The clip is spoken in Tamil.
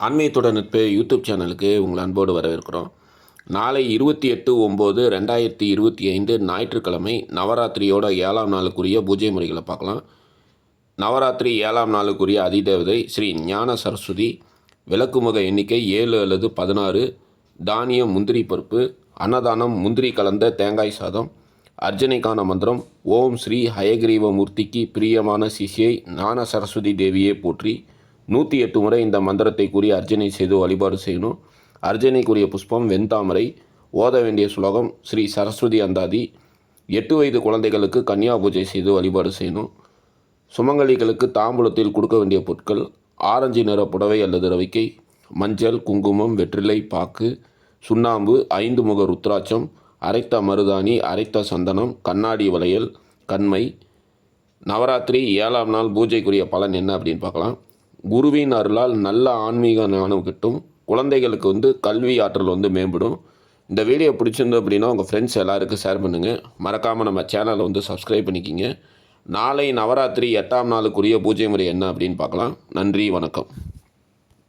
ஆன்மீகத்துடன் நட்பு யூடியூப் சேனலுக்கு உங்கள் அன்போடு வரவேற்கிறோம். நாளை இருபத்தி எட்டு ஒம்பது ரெண்டாயிரத்தி இருபத்தி ஐந்து ஞாயிற்றுக்கிழமை நவராத்திரியோட ஏழாம் நாளுக்குரிய பூஜை முறைகளை பார்க்கலாம். நவராத்திரி ஏழாம் நாளுக்குரிய அதிதேவதை ஸ்ரீ ஞான சரஸ்வதி விளக்குமுக எண்ணிக்கை ஏழு அல்லது பதினாறு தானியம் முந்திரி பருப்பு அன்னதானம் முந்திரி கலந்த தேங்காய் சாதம் அர்ஜனைக்கான மந்திரம் ஓம் ஸ்ரீ ஹயக்ரீவ மூர்த்திக்கு பிரியமான சிஷியை ஞான சரஸ்வதி தேவியே போற்றி நூற்றி எட்டு முறை இந்த மந்திரத்தை கூறி அர்ச்சனை செய்து வழிபாடு செய்யணும். அர்ச்சனைக்குரிய புஷ்பம் வெண்தாமரை. ஓத வேண்டிய சுலோகம் ஸ்ரீ சரஸ்வதி அந்தாதி. எட்டு வயது குழந்தைகளுக்கு கன்னியா பூஜை செய்து வழிபாடு செய்யணும். சுமங்கலிகளுக்கு தாம்பூலத்தில் கொடுக்க வேண்டிய பொருட்கள் ஆரஞ்சு நிற புடவை அல்லது ரவிக்கை மஞ்சள் குங்குமம் வெற்றிலை பாக்கு சுண்ணாம்பு ஐந்து முக ருத்ராட்சம் அரைத்த மருதாணி அரைத்த சந்தனம் கண்ணாடி வளையல் கண்மை. நவராத்திரி ஏழாம் நாள் பூஜைக்குரிய பலன் என்ன அப்படின்னு பார்க்கலாம். குருவின் அருளால் நல்ல ஆன்மீக ஞானம் கிட்டும். குழந்தைகளுக்கு வந்து கல்வி ஆற்றல் வந்து மேம்படும். இந்த வீடியோ பிடிச்சிருந்தோம் அப்படின்னா உங்கள் ஃப்ரெண்ட்ஸ் எல்லாருக்கும் ஷேர் பண்ணுங்கள் மறக்காமல் நம்ம சேனலை வந்து சப்ஸ்கிரைப் பண்ணிக்கிங்க. நாளை நவராத்திரி எட்டாம் நாளுக்குரிய பூஜை முறை என்ன அப்படின்னு பார்க்கலாம். நன்றி வணக்கம்.